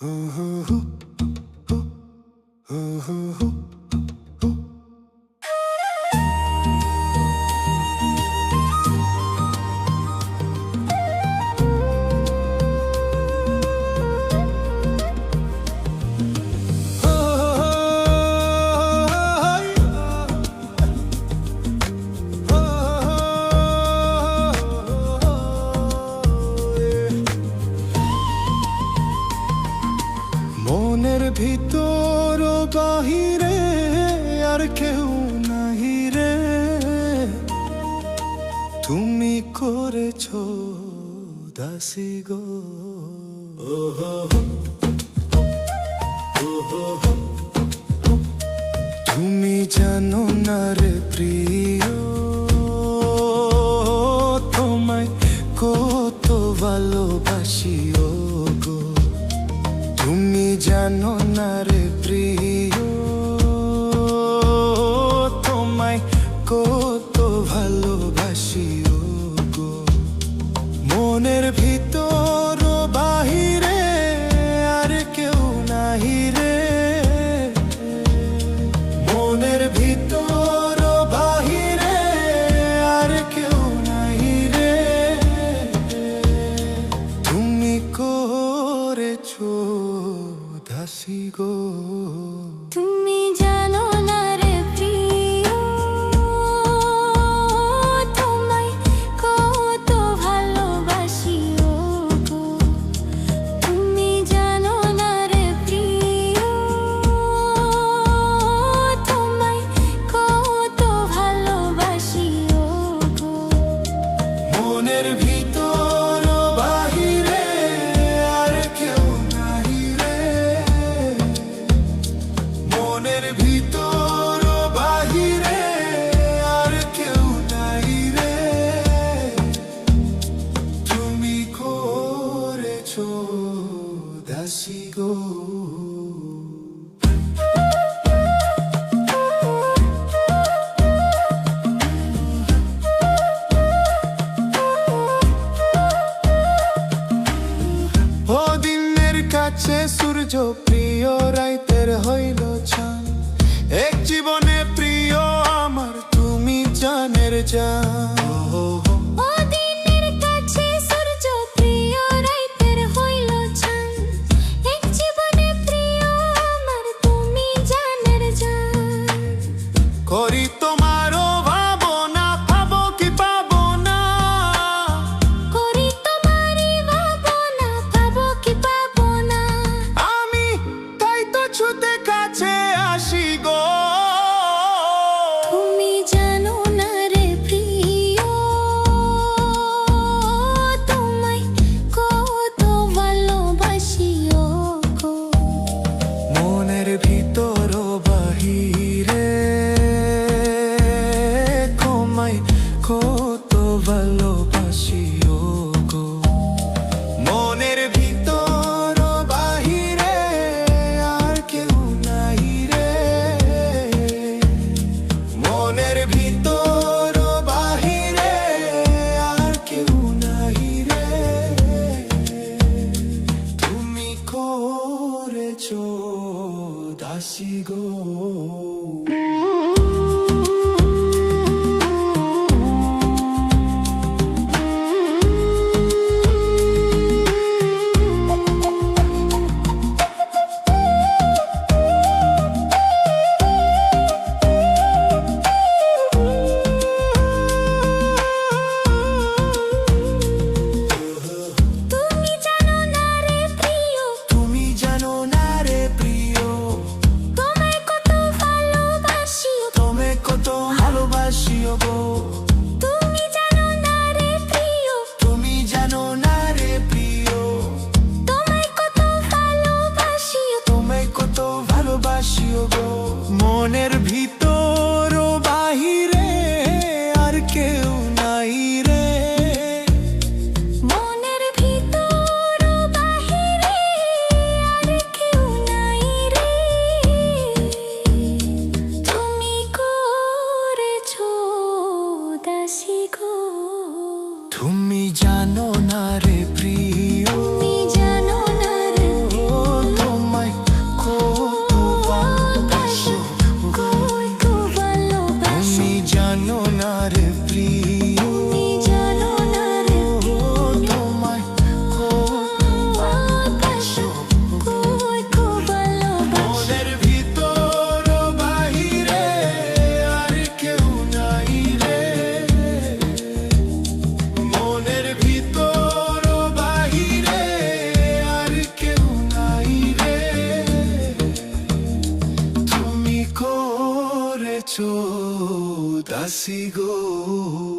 uh huh 呜 মনের ভিতর বাহিরে আর কেউ নাহি রে। তুমি করেছ দাসি গো। তুমি জানো না রে প্রিয়। কাছে সূর্য প্রিয় রাইতের হইল ছান এক জীবনে প্রিয় আমার তুমি জানের জান করি তো আসি গো Sigo.